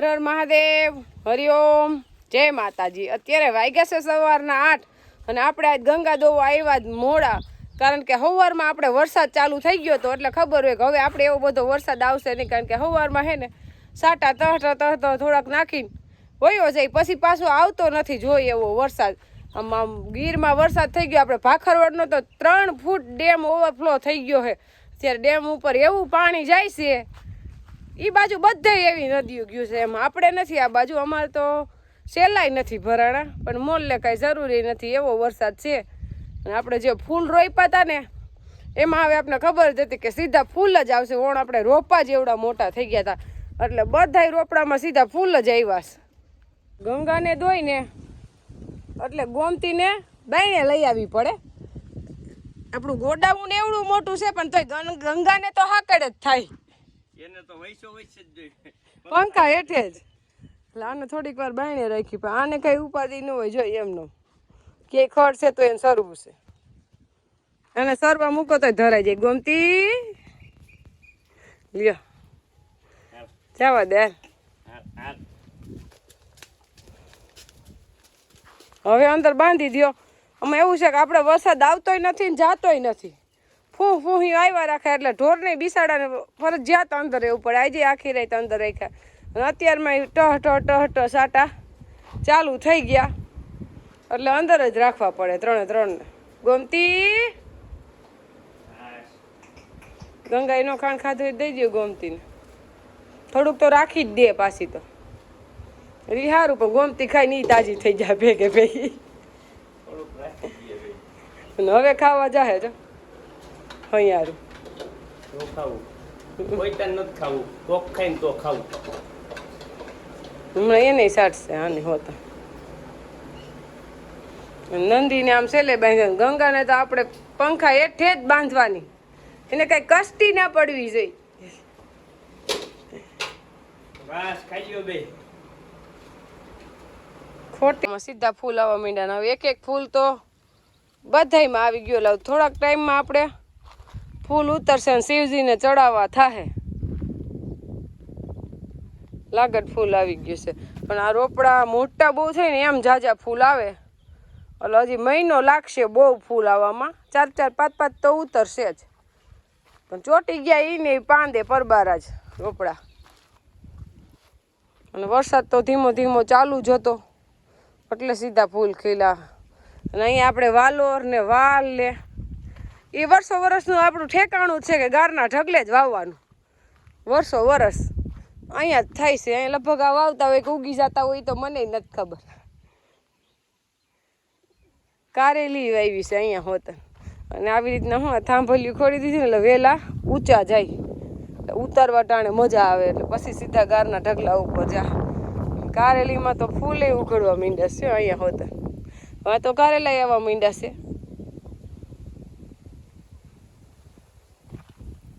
હર મહાદેવ હરિઓમ જય માતાજી. અત્યારે વાગ્યા છે સવારના આઠ અને આપણે આજ ગંગા દોવા આવ્યા જ મોડા. કારણ કે સવારમાં આપણે વરસાદ ચાલુ થઈ ગયો હતો એટલે ખબર હોય કે હવે આપણે એવો બધો વરસાદ આવશે નહીં. કારણ કે સવારમાં હે ને સાટા તહટ તહટ થોડાક નાખીને વયો જાય. પછી પાછો આવતો નથી જોઈએ એવો વરસાદ. આમ આમ ગીરમાં વરસાદ થઈ ગયો. આપણે ભાખરવડનો તો ત્રણ ફૂટ ડેમ ઓવરફ્લો થઈ ગયો છે ત્યારે ડેમ ઉપર એવું પાણી જાય છે એ બાજુ બધે એવી નદીઓ ગયું છે એમ. આપણે નથી આ બાજુ, અમારે તો સહેલાઈ નથી ભરાણા, પણ મોલને કાંઈ જરૂરી નથી, એવો વરસાદ છે. અને આપણે જે ફૂલ રોપ્યા હતા ને, એમાં હવે આપણે ખબર જ હતી કે સીધા ફૂલ જ આવશે. ઓણ આપણે રોપા જ એવડા મોટા થઈ ગયા હતા એટલે બધાય રોપડામાં સીધા ફૂલ જ આવ્યા ગંગાને ધોઈને એટલે ગોમતીને બાઈને લઈ આવવી પડે. આપણું ગોડાઉન એવડું મોટું છે, પણ તોય ગંગાને તો હાકડ જ થાય. એને તો વૈસો વૈસે જ જોઈએ. પંખા હેઠે જ. એટલે આને થોડીક વાર બાયણે રાખી પણ આને કઈ ઉપાધિ ન હોય જોઈએ એમનો. કે ખડ છે તો એને સરવું છે. અને સરવા મૂકો તો ધરાઈ જાય. ગોમતી લ્યો. જવા દે. હવે અંદર બાંધી દ્યો. અમે એવું છે કે આપણે વરસાદ આવતોય નથી ને જાતોય નથી. ફૂ ફૂહી આવ્યા રાખે એટલે ઢોરને બિસાડાને ફરજિયાત અંદર રહેવું પડે. આજે આખી રાત અંદર રાખ્યા. અને અત્યારમાં ટહ ટહ ટહ ટહ સાટા ચાલુ થઈ ગયા. એટલે અંદર જ રાખવા પડે ત્રણે ત્રણને ગોમતી? ગંગાઈનો ખાણ ખાધું દઈ દો ગોમતીને. થોડુંક તો રાખી જ દે પાછી તો. રિહારું પણ ગોમતી ખાઈ નહીં તાજી થઈ જાય ભેગે ભેગી. હવે ખાવા જાહે જો. અહીંયારું તો ખાવું. કોઈ તાર નથી ખાવું. કોક ખાઈને તો ખાવું. હમણાં એને સાટશે આને હોતા. નંદીને આમ સેલે બાંધ્યા. ગંગાને તો આપણે પંખા હેઠે જ બાંધવાની. એને કઈ કષ્ટી ના પડવી જોઈએ. બસ ખાઈ લ્યો બે. ખોટીમાં સીધા ફૂલ આવવા માંડ્યા ને હવે એક એક ફૂલ તો બધાયમાં આવી ગયો. લાવ થોડાક ટાઈમમાં આપણે ફૂલ ઉતરશે અને શિવજીને ચડાવવા થાહે. લાગત ફૂલ આવી ગયું છે. પણ આ રોપડા મોટા બહુ થાય ને, એમ જાજા ફૂલ આવે. એટલે હજી મહિનો લાગશે બહુ ફૂલ આવવામાં. ચાર ચાર, પાંચ પાંચ તો ઉતરશે જ. પણ ચોટી ગયા એ ને પાંદે પરબારા જ રોપડા. અને વરસાદ તો ધીમો ધીમો ચાલુ જ હતો. એટલે સીધા ફૂલ ખીલા અને અહીંયા આપણે વાલોર ને વાલ ને એ વર્ષો વર્ષનું આપણું ઠેકાણું છે કે ગારના ઢગલે જ વાવવાનું. વર્ષો વર્ષ અહીંયા જ થાય છે. અહીંયા લગભગ આ વાવતા હોય કે ઉગી જતા હોય તો મને નથી ખબર. કારેલી વાવી છે અહીંયા હોત. અને આવી રીતના હું થાંભલ્યું ખોડી દીધી એટલે વહેલા ઊંચા જાય. એટલે ઉતારવા ટાણે મજા આવે એટલે પછી સીધા ગારના ઢગલા ઉપર જા. કારેલીમાં તો ફૂલે ઉઘડવા માંડ્યા છે અહીંયા હોત. હવે તો કારેલા આવવા માંડ્યા છે.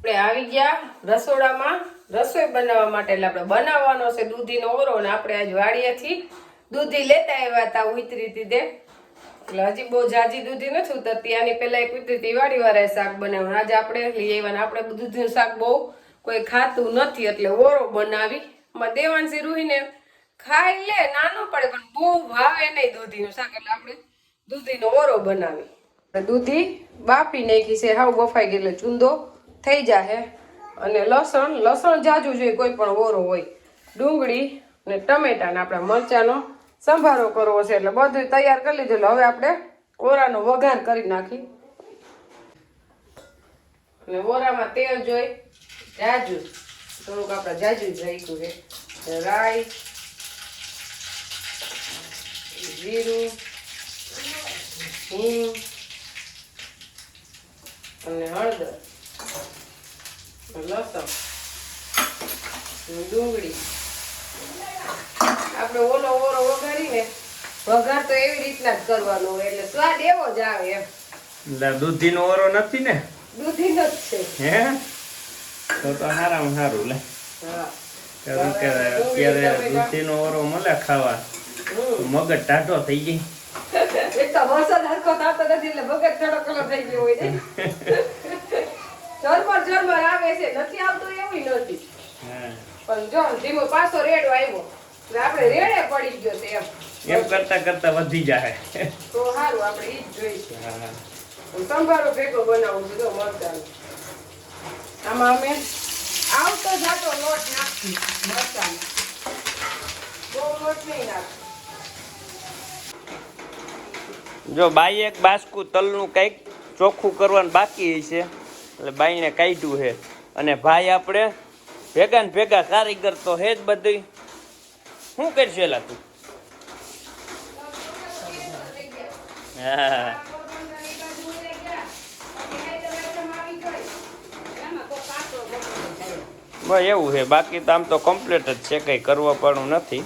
આપણે આવી ગયા રસોડામાં. રસોઈ બનાવવા માટે એટલે આપણે બનાવવાનો છે દૂધીનો ઓરો અને આપણે આજ વાડીએથી દૂધી લેતા આવ્યા હતા ઉતરી દીધે. એટલે હજી બહુ જાજી દૂધી નથી ઉતરતી. આની પહેલાં એક ઉતરતી વાડી વાળાએ શાક બનાવ્યું. આજે આપણે લઈ આવ્યા ને આપણે દૂધીનું શાક બહુ કોઈ ખાતું નથી એટલે ઓરો બનાવી. માં દેવાંશી રૂહીને ખાઈ લે, નાનો પડે, પણ બહુ ભાવે નહીં દૂધીનું શાક. એટલે આપણે દૂધીનો ઓરો બનાવી. દૂધી બાફી નાખી છે, હાવ બફાઈ ગયેલો ચૂંદો થઈ જાહે. અને લસણ લસણ જાજુ જોઈએ, કોઈ પણ ઓરો હોય. ડુંગળી અને ટમેટાને આપણે મરચાંનો સંભારો કરવો છે, એટલે બધું તૈયાર કરી લીધું એટલે હવે આપણે ઓરાનો વઘાર કરી નાખી. અને ઓરામાં તેલ જોઈ, જાજુ. થોડુંક આપણે જાજુ રાખ્યું છે. રાઈ જીરું, હિંગ, અને હળદર. લસણ ડુંગળી. આપણે ઓલો ઓરો વઘારીને વઘાર તો એવી રીતના જ કરવાનો હોય એટલે સ્વાદ એવો જ આવે એમ. એટલે દૂધીનો ઓરો નથી ને? દૂધીનો જ છે. હે? તો તો સારામાં સારું લે. કારણ કે અત્યારે દૂધીનો ઓરો મળે ખાવા. મગજ ટાઢો થઈ જાય એક તો વરસાદ હરખો થતો નથી એટલે મગજ થોડો થઈ ગયો હોય ને. ઝરમર ઝરમર આવે છે. નથી આવતું એવું નથી. પણ જો ધીમો પાછો રેડો આવ્યો એટલે આપણે રેડે પડી ગયો છે એમ. એમ કરતા કરતા વધી જાય. તો સારું આપણે ઈ જ જોઈશું. હું સંભારો ભેગો બનાવું છું જો મરચાંનો. આમાં અમે આવતો જાતો લોટ નાખી મરચાંનો. બહુ લોટ નહીં નાખી જો બાઈ એક બાસકું તલનું કંઈક ચોખ્ખું કરવાનું બાકી છે. એટલે બાઈને કાઢ્યું છે. અને ભાઈ આપણે ભેગા ને ભેગા કારીગર તો હે જ બધી. શું કરશે એલા તું? હા. બસ એવું છે. બાકી તો આમ તો કમ્પ્લીટ જ છે. કંઈ કરવા પડવું નથી.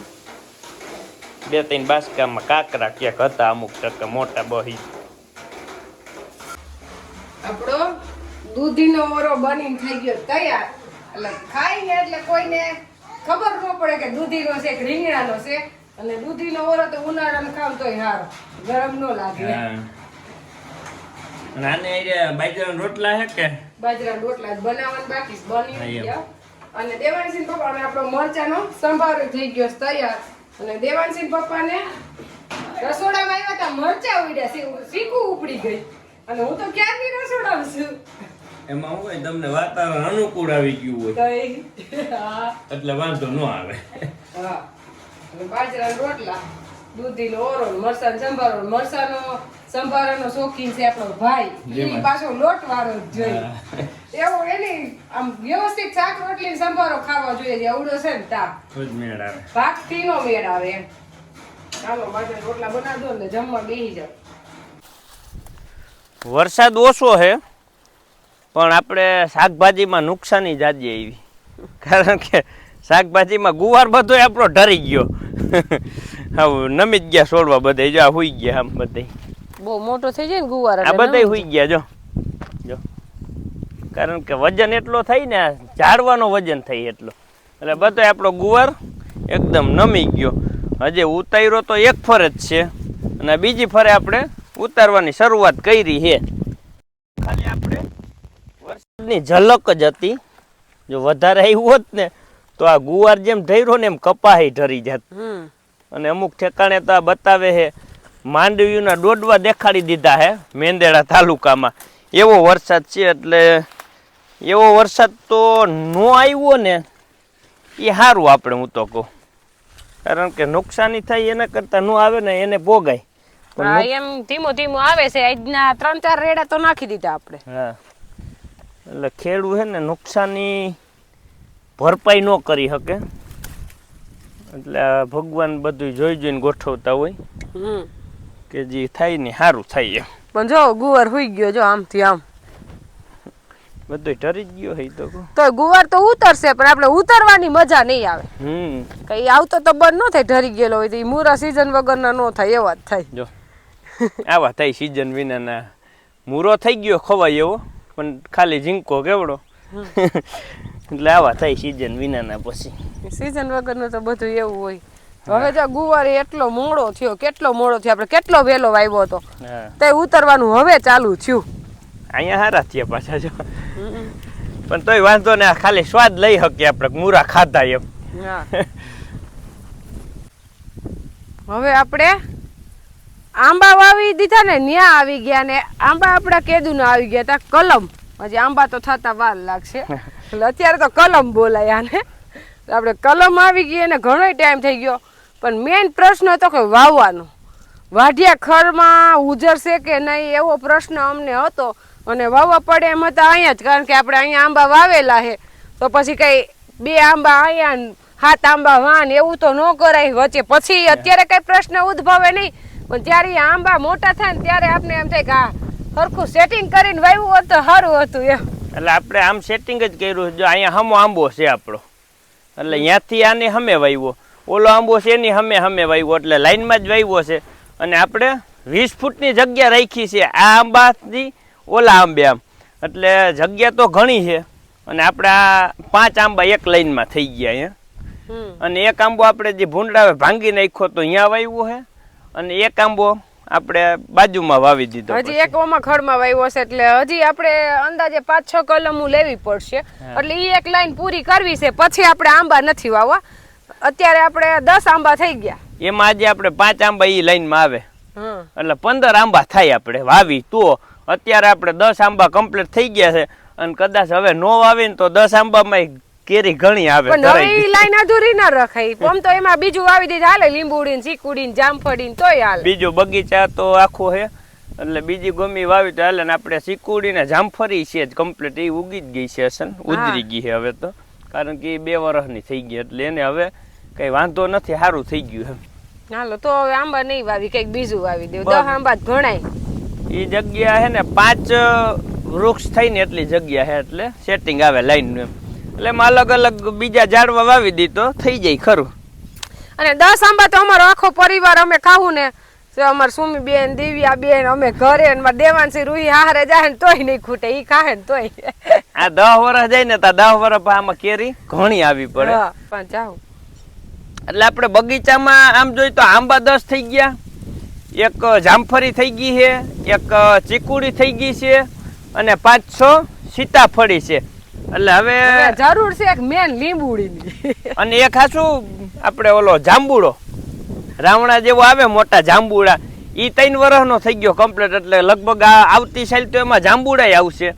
બે ત્રણ બાસકામાં કાકરા ક્યાંક હતા અમુક ટકા, મોટા બહી આપણો દૂધીનો ઓરો બનીને થઈ ગયો તૈયાર. એટલે ખાઈને એટલે કોઈને ખબર ન પડે કે દૂધીનો છે કે રીંગણાનો છે. અને દૂધીનો ઓરો તો ઉનાળામાં ખાવ તોય સારો ગરમ ન લાગે. નાને બાજરાના રોટલા હે કે? બાજરાના રોટલા બનાવવાનું બાકી બની ગયા. અને દેવાનસિંહ પપ્પાને આપણો મરચાનો સંભારો થઈ ગયો તૈયાર. અને દેવાનસિંહ પપ્પાને રસોડામાં આવ્યા હતા મરચા ઉડ્યા સી- શીખું ઉપડી ગઈ. અને હું તો ક્યાંથી રસોડામાં છું? એમાં હોય તમને વાતાવરણ અનુકૂળ આવી ગયું હોય. તો એ- હા. એટલે વાંધો ન આવે. બાજરાના રોટલા દૂધીનો ઓરો ને સંભારો ને મરચાનો સંભારાનો શોખીન છે આપણો ભાઈ. ઈ પાછો લોટ વાળો જ જોઈએ એવો એની આમ વ્યવસ્થિત શાક રોટલી સંભારો ખાવા જોઈએ જે અવડો છે ને તા મેળ આવે. ભાગથી નો મેળ આવે એમ. ચાલો બાજરા રોટલા બનાવી દો ને જમવા બેસી જાવ વરસાદ ઓછો છે. પણ આપણે શાકભાજીમાં નુકસાની જાજી આવી કારણ કે શાકભાજીમાં ગુવાર બધો આપણો ઢરી ગયો. આવું નમી જ ગયા છોડવા બધે જો આ હુઈ ગયા આમ બધે બહુ મોટો થઈ જાય ને ગુવાર આ બધે હુઈ ગયા જો. જો. કારણ કે વજન એટલો થઈ ને ઝાડવાનો વજન થઈ એટલો. એટલે બધો આપણો ગુવાર એકદમ નમી ગયો. હજે ઉતાર્યો તો એક ફર જ છે. અને બીજી ફરે આપણે ઉતારવાની શરૂઆત કરી છે વરસાદની ઝલક જ હતી. જો વધારે આવ્યું હોત ને તો આ ગુવાર જેમ ઢર્યો ને એમ કપાહી ઢરી જાત. અને અમુક ઠેકાણે તો આ બતાવે છે માંડવીના દોડવા દેખાડી દીધા હે મેંદેડા તાલુકામાં. એવો વરસાદ છે એટલે એવો વરસાદ તો નો આવ્યો ને એ સારું આપણે હું તો કહું. કારણ કે નુકસાની થાય એના કરતા ન આવે ને એને ભોગાય. એમ ધીમો ધીમો આવે છે. આજના ત્રણ ચાર રેડા તો નાખી દીધા આપણે. હા. એટલે ખેડૂત છે ને નુકસાની ભરપાઈ ન કરી શકે. એટલે ભગવાન બધું જોઈ જોઈને ગોઠવતા હોય કે જે થાય ને સારું થાય એમ. પણ જો ગુવાર હોઈ ગયો જો આમથી આમ. બધું ઢરી ગયો હોય તો તો ગુવાર તો ઉતરશે પણ આપણે ઉતરવાની મજા નહીં આવે. હમ. કઈ આવતો તો બંધ ન થાય ઢરી ગયેલો હોય તો એ મૂરા સીઝન વગરના ન થાય એવા જ થાય. જો આવા થાય સિઝન વિનાના. મૂરો થઈ ગયો ખવાય એવો. પણ ખાલી ઝીંકો કેવડો? એટલે આવા થાય સિઝન વિનાના પછી. સીઝન વગરનું તો બધું એવું હોય. હવે જો ગુવાર એટલો મોડો થયો કેટલો મોડો થયો આપણે કેટલો વહેલો વાવ્યો હતો. તે ઉતરવાનું હવે ચાલુ થયું. અહીંયા હારા થયા પાછા જો. પણ તોય વાંધો ને ખાલી સ્વાદ લઈ શકીએ આપણે મૂરા ખાધા એમ. હવે આપણે આંબા વાવી દીધા ને ન્યા આવી ગયા ને આંબા આપણા કેદુના આવી ગયા તા કલમ. હજી આંબા તો થતા વાર લાગશે. એટલે અત્યારે તો કલમ બોલાય આને આપણે કલમ આવી ગઈ અને ઘણો ટાઈમ થઈ ગયો. પણ મેઇન પ્રશ્ન હતો કે વાવવાનો. વાઢિયા ખરમાં ઉજરશે કે નહીં એવો પ્રશ્ન અમને હતો. અને વાવવા પડે એમ હતા અહીંયા જ કારણ કે આપણે અહીંયા આંબા વાવેલા છે તો પછી કઈ બે આંબા અહીંયા હાથ સાત આંબા વાન એવું તો ન કરાય. વચ્ચે પછી અત્યારે કઈ પ્રશ્ન ઉદ્ભવે નહીં. પણ ત્યારે ઈ આંબા મોટા થાય ને ત્યારે આપણે એમ થાય કે આ સરખું સેટિંગ કરીને વાવ્યું હોત તો સારું હતું એમ. એટલે આપણે આમ સેટિંગ જ કર્યું જો અહીંયા હમો આંબો છે આપણો. એટલે ત્યાંથી આને હમે વાવ્યો ઓલો આંબો છે એની હમે હમે વાવ્યો એટલે લાઈનમાં જ વાવ્યો છે. અને આપણે વીસ ફૂટની જગ્યા રાખી છે. આ આંબાથી ઓલા આંબે આમ. એટલે જગ્યા તો ઘણી છે. અને આપણે આ પાંચ આંબા એક લાઈનમાં થઈ ગયા અહીંયા. અને એક આંબો આપણે જે ભૂંડાવે ભાંગી નાખ્યો તો અહીંયા વાવ્યો છે. અને એક આંબો આપણે બાજુમાં વાવી દીધો હજી એક ઓમાં ખડમાં વાવ્યો છે એટલે હજી આપણે અંદાજે પાંચ છ કલમો લેવી પડશે. એટલે એ એક લાઈન પૂરી કરવી છે પછી આપણે આંબા નથી વાવવા. અત્યારે આપણે દસ આંબા થઈ ગયા. એમાં આજે આપણે પાંચ આંબા ઈ લાઈનમાં આવે. એટલે પંદર આંબા થાય આપણે વાવી. તો અત્યારે આપણે દસ આંબા કમ્પ્લીટ થઈ ગયા છે. અને કદાચ હવે નો વાવીને તો દસ આંબામાં કેરી ઘણી આવે પણ નવી લાઈન અધૂરી ના રખાય. આમ તો એમાં બીજું વાવી દીધું હાલે લીંબુડી ચીકુડી જામફળી ને તોય હાલે. બીજો બગીચા તો આખો છે એટલે બીજી ગમી વાવી તો હાલે ને આપણે ચીકુડી ને જામફળી છે જ કમ્પ્લીટ એ ઉગી જ ગઈ છે અસલ ઉતરી ગઈ છે હવે તો. કારણ કે એ બે વર્ષની થઈ ગઈ એટલે એને હવે કઈ વાંધો નથી સારું થઈ ગયું એમ. હાલો તો હવે આંબા નહીં વાવી કંઈક બીજું વાવી દેવું. દસ આંબા ઘણાય એ જગ્યા છે ને પાંચ વૃક્ષ થઈને એટલી જગ્યા છે એટલે સેટિંગ આવે લાઈનનું એમ. એટલે એમાં અલગ અલગ બીજા ઝાડવા વાવી દીધો થઈ જાય ખરું. અને દસ આંબા તો અમારો આખો પરિવાર અમે ખાવું ને. તો અમાર સુમી બેન દિવ્યા બેન અમે ઘરે મારા રૂહી હારે જાય ને તોય નહીં ખૂટે ઈ ખાહે ને તોય. આ દહ વર્ષ જાય ને તો દહ વર્ષ આમાં કેરી ઘણી આવી પડે. પણ જાઓ. એટલે આપણે બગીચામાં આમ જોઈએ તો આંબા દસ થઈ ગયા. એક જામફળી થઈ ગઈ છે એક ચીકુડી થઈ ગઈ છે અને પાંચ છ સીતાફળી છે. એટલે હવે જરૂર છે એક મેન લીંબુડી અને એક ખાસું આપણે ઓલો જાંબુડો. રાવણા જેવો આવે મોટા જાંબુડા. ઈ ત્રણ વર્ષનો થઈ ગયો કમ્પ્લીટ એટલે લગભગ આ આવતી સાલ તો એમાં જાંબુડાય આવશે.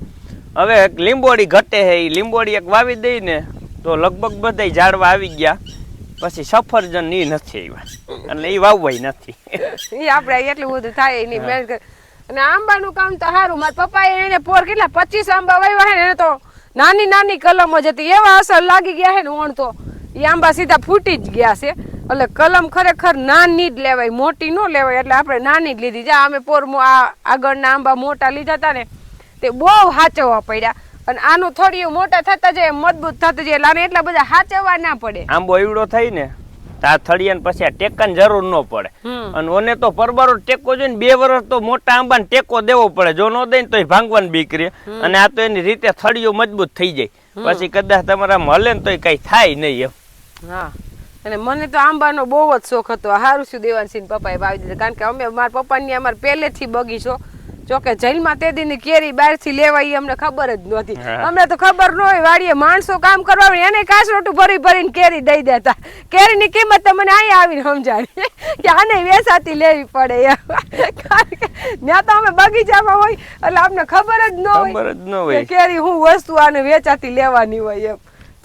હવે લીંબોડી ઘટે છે એ લીંબોડી એક વાવી દઈ ને તો લગભગ બધાય ઝાડવા આવી ગયા. પછી સફરજન ઈ નથી આવ્યા. એટલે એ વાવવાય નથી. એ આપણે એટલું બધું થાય એની મહેનત અને આંબાનું કામ તો સારું મારા પપ્પાએ એને પોર કેટલા? પચીસ આંબા વાવ્યા હે ને તો નાની નાની કલમો જ હતી. એવા અસર લાગી ગયા છે ને ઓણ તો. એ આંબા સીધા ફૂટી જ ગયા છે. એટલે કલમ ખરેખર નાની જ લેવાય, મોટી ન લેવાય. એટલે આપણે નાની જ લીધી. જા, અમે પોર આ આગળના આંબા મોટા લીધા હતા ને, તે બહુ હાચવવા પડ્યા. અને આનું થોડી મોટા થતા જાય, મજબૂત થતા જાય. એટલે આને એટલા બધા હાચવવા ના પડે. આંબો એવડો થઈ ને તો આ થળિયાને પછી આ ટેકાની જરૂર ન પડે. અને ઓને તો પરબારો ટેકો જોઈને બે વર્ષ તો મોટા આંબા ટેકો દેવો પડે. જો ન દે ને તોય ભાંગવાની બીક રહે અને આ તો એની રીતે થળિયો મજબૂત થઈ જાય. પછી કદાચ તમારા હલે ને એ કઈ થાય નહીં એમ. હા. અને મને તો આંબાનો બહુ જ શોખ હતો. હારું શું દેવાનસિંહ પપ્પાએ વાવી દીધા. કારણ કે અમે મારા પપ્પાની અમારે પહેલેથી બગીચો જોકે જેલમાં તે દીની કેરી બહારથી લેવાય ઈ અમને ખબર જ નહોતી. અમને તો ખબર ન હોય વાડીએ માણસો કામ કરવા એને કાસરોટું ભરી ભરીને કેરી દઈ દેતા. કેરીની કિંમત તમને મને અહીંયા આવીને સમજાણી કે આને વેસાતી લેવી પડે ત્યાં તો અમે બગીચામાં હોય એટલે અમને ખબર જ ન હોય ન કેરી હું વસ્તુ આને વેચાતી લેવાની હોય એમ.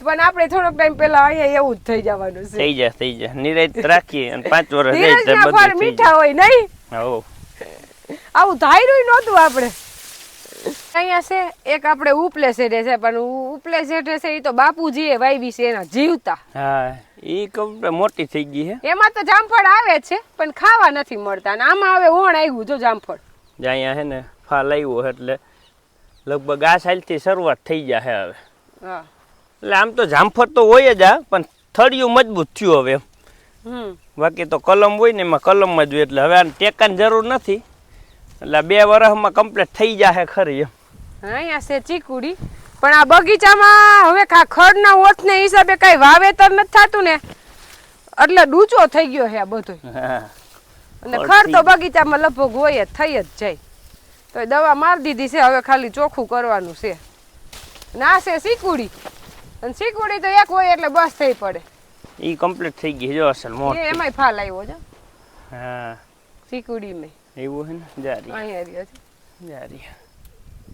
પણ આપણે થોડોક ટાઈમ પહેલા અહીંયા એવું જ થઈ જવાનું છે. થઈ જાય થઈ જાય. નિરાત રાખીએ અને પાંચ વર્ષ મીઠા હોય નહીં? હો આવું ધાર્યું નહોતું આપણે. અહીંયા છે એક આપણે ઉપલે શેઠે છે પણ ઉપલે શેઠે છે એ તો બાપુજીએ વાવી છે એના જીવતા. હા એ કમ્પ્લે મોટી થઈ ગઈ છે એમાં તો જામફળ આવે છે પણ ખાવા નથી મળતા. અને આમાં હવે ઓણ આવ્યું જો જામફળ. જે અહીંયા હે ને ફાલ આવ્યો એટલે લગભગ આ સાલથી શરૂઆત થઈ જાય હવે. હા. એટલે આમ તો જામફળ તો હોય જ આ પણ થળિયું મજબૂત થયું હવે. હમ. બાકી તો કલમ હોય ને એમાં કલમમાં જ હોય એટલે હવે આને ટેકાની જરૂર નથી. એટલે બે વર્ષમાં કમ્પ્લીટ થઈ જાય ખરી એમ. અહીંયા છે ચીકુડી પણ આ બગીચામાં હવે ખડના ઓછને હિસાબે કઈ વાવેતર નથી થતું ને. એટલે ડૂચો થઈ ગયો છે આ બધો અને ખડ તો બગીચામાં લગભગ હોય થઈ જ જાય. તો દવા મારી દીધી છે હવે ખાલી ચોખ્ખું કરવાનું છે. ના છે સીકુડી અને સીકુડી તો એક હોય એટલે બસ થઈ પડે. ઈ કમ્પ્લીટ થઈ ગઈ જો અસલ મોટ. એમાંય ફાલ આવ્યો છે. હા. સીકુડી મે એવું હે ને? જારી અહીંયા રહ્યો છે. જારી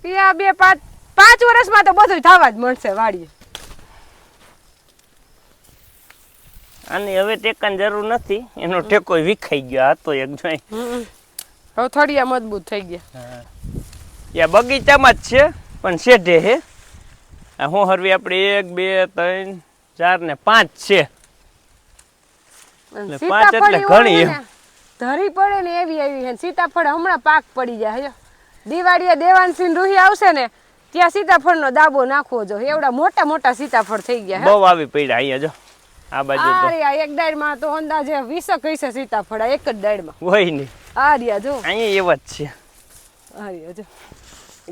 પિયા બે પાંચ પાંચ વર્ષમાં તો બધું થવા જ મળશે વાડીએ. અને હવે ટેકાની જરૂર નથી. એનો ટેકો વિખાઈ ગયો. હતો એક જોઈ. હવે થળિયા મજબૂત થઈ ગયા. યા બગીચામાં જ છે પણ શેઢે હે. હું હરવી આપણે એક બે ત્રણ ચાર ને પાંચ છે. પાંચ એટલે ઘણી ધરી પડે ને એવી આવી છે સીતાફળ હમણાં પાક પડી જાય દિવાળીએ દેવાનસિંહ રૂહી આવશે ને ત્યાં સીતાફળનો દાબો નાખવો જો એવડા મોટા મોટા સીતાફળ થઈ ગયા બહુ આવી પડ્યા અહીંયા જો. આ બાજુ આ એક ડાળમાં તો અંદાજે વીસક હશે સીતાફળ આ એક જ ડાળમાં હોય નહીં આ રહ્યા જો. અહીંયા એવા જ છે. આ રહ્યા જો.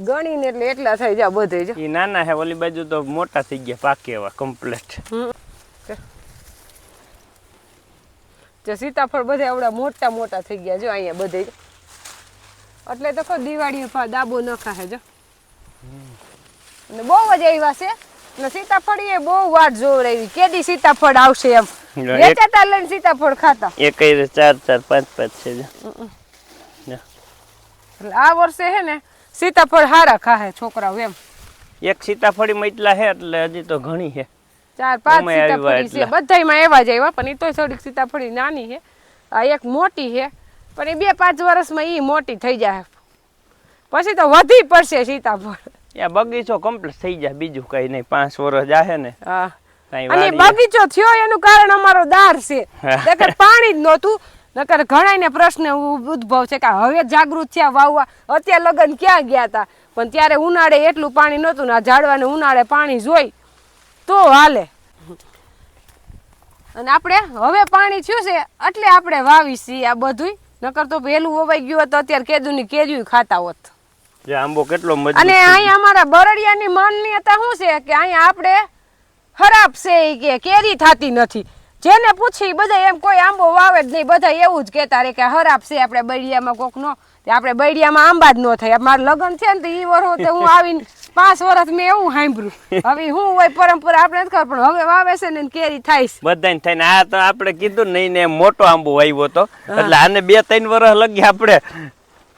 ગણીને એટલે એટલા થઈ જાય બધે જો. એ નાના હે ઓલી બાજુ તો મોટા થઈ ગયા પાકે એવા કમ્પ્લીટ જે સીતાફળ બધે એવડા મોટા મોટા થઈ ગયા જો અહીંયા બધે. એટલે તો કહું દિવાળીએ પા દાબો ન ખાહે જો. અને બહુ જ આવ્યા છે. અને સીતાફળ એ બહુ વાટ જોવડાવી કેદી સીતાફળ આવશે એમ? એક- વેચાતા લઈને સીતાફળ ખાતા. એક ચાર ચાર પાંચ પાંચ છે જો. જો. એટલે આ વર્ષે હે ને સીતાફળ હારા ખાહે છોકરાઓ એમ. એક સીતાફળીમાં એટલા છે એટલે હજી તો ઘણી છે ચાર પાંચ સીતાફળી છે. બધામાં એવા જ આવ્યા પણ એ તો થોડીક સીતાફળી નાની છે. આ એક મોટી છે પણ એ બે પાંચ વર્ષમાં એ મોટી થઈ જાય. પછી તો વધી પડશે સીતાફળ ત્યાં બગીચો કમ્પ્લીટ થઈ જાય બીજું કઈ નહીં. પાંચ વર્ષ જાહે ને. હા. અને બગીચો થયો એનું કારણ અમારો દાર છે. નકર પાણી જ નહોતું નકર ઘણાયને પ્રશ્ન ઉ- ઉદ્ભવ છે કે હવે જાગૃત થયા વાવવા અત્યારે લગન ક્યાં ગયા હતા પણ ત્યારે ઉનાળે એટલું પાણી નહોતું ને આ ઝાડવાને ઉનાળે પાણી જોઈ તો હાલે. અને આપણે હવે પાણી થયું છે એટલે આપણે વાવી છીએ આ બધું નકર તો પહેલું વવાઈ ગયું હતું અત્યારે અત્યારે કેદુની કેરીયું ખાતા હોત. આંબો કેટલો મજબૂત અને. અહીંયા અમારા બરડિયાની માન્યતા શું છે કે અહીંયા આપણે ખરાબ છે કે કેરી થાતી નથી. જેને પૂછી બધા એમ કોઈ આંબો વાવે જ નહીં બધા એવું જ કહેતા રે કે ખરાબ છે આપણે બૈડિયામાં કોક નો આપણે બૈડિયામાં આંબા જ ન થાય. મારું લગ્ન છે ને તો ઈ વરો તે હું આવીને પાંચ વર્ષ મેં એવું સાંભળ્યું. હવે હું હોય પરંપરા આપણે નથી ખબર પણ હવે વાવે છે ને કેરી થાય છે. બધાને થઈને આ તો આપણે કીધું ને મોટો આંબો વાવ્યો તો એટલે આને બે ત્રણ વર્ષ લગી આપણે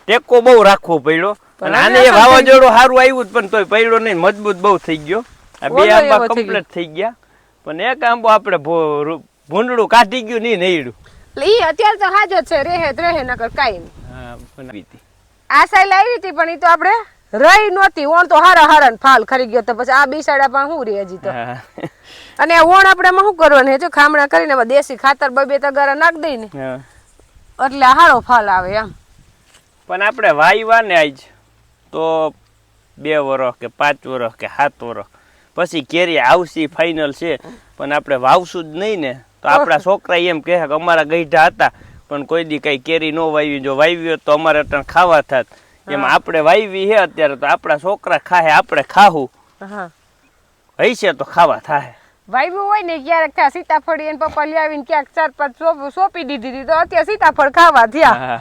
ટેકો બહુ રાખવો પડ્યો. અને આને એ વાવાઝોડું સારું આવ્યું પણ તોય પડ્યો નહીં મજબૂત બહુ થઈ ગયો. આ બે આંબા કમ્પ્લીટ થઈ ગયા. પણ એક આંબો આપણે ભૂંડડું ભૂંડળું કાઢી ગયું નહીં નહીડું એટલે એ અત્યારે તો હાજર છે રેહે જ રેહે નકર કાંઈ નહીં. હતી. આ સાઈડ આવી હતી પણ એ તો આપણે રહી નહોતી ઓણ તો હારા હારા ફાલ ખરી ગયો તો પછી આ બિસાડા પણ શું રહી હજી તો. અને ઓણ આપણે શું કરવાનું? જો ખામણા કરીને દેશી ખાતર બબે તગારા નાખ દઈ ને એટલે હારો ફાલ આવે એમ. પણ આપણે વાયવા ને આજ તો બે વર્ષ કે પાંચ વર્ષ કે સાત વર્ષ પછી કેરી આવશે ફાઇનલ છે. પણ આપણે વાવશું જ નહીં ને. તો આપણા છોકરા એમ કહે કે અમારા ગઈઢા હતા. પણ કોઈ દી કઈ કેરી ન વાવી જો વાવી તો અમારે ત્યાં ખાવા થાત. એમાં આપણે વાવી હે અત્યારે તો આપણા છોકરા ખાહે આપણે ખાહું. હા. છે તો ખાવા થાય વાવ્યું હોય ને ક્યારેક ત્યાં સીતાફળ એને પપ્પા લઈ આવીને ક્યાંક ચાર પાંચ સોંપ- સોંપી દીધી હતી તો અત્યારે સીતાફળ ખાવા થયા.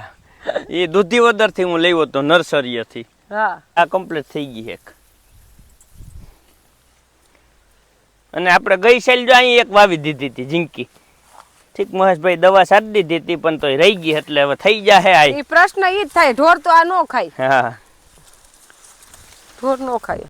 એ દૂધી વદરથી હું લેવો તો નર્સરીએથી. હા. આ કમ્પ્લીટ થઈ ગઈ એક. અને આપણે ગઈ સાલ જો અહીં એક વાવી દીધી હતી ઝીંકી. ઠીક મહેશભાઈ દવા સારી દીધી હતી પણ તોય રહી ગઈ એટલે હવે થઈ જાહે આ એ પ્રશ્ન ઈ જ થાય ઢોર તો આ નો ખાય. હા. ઢોર નો ખાય.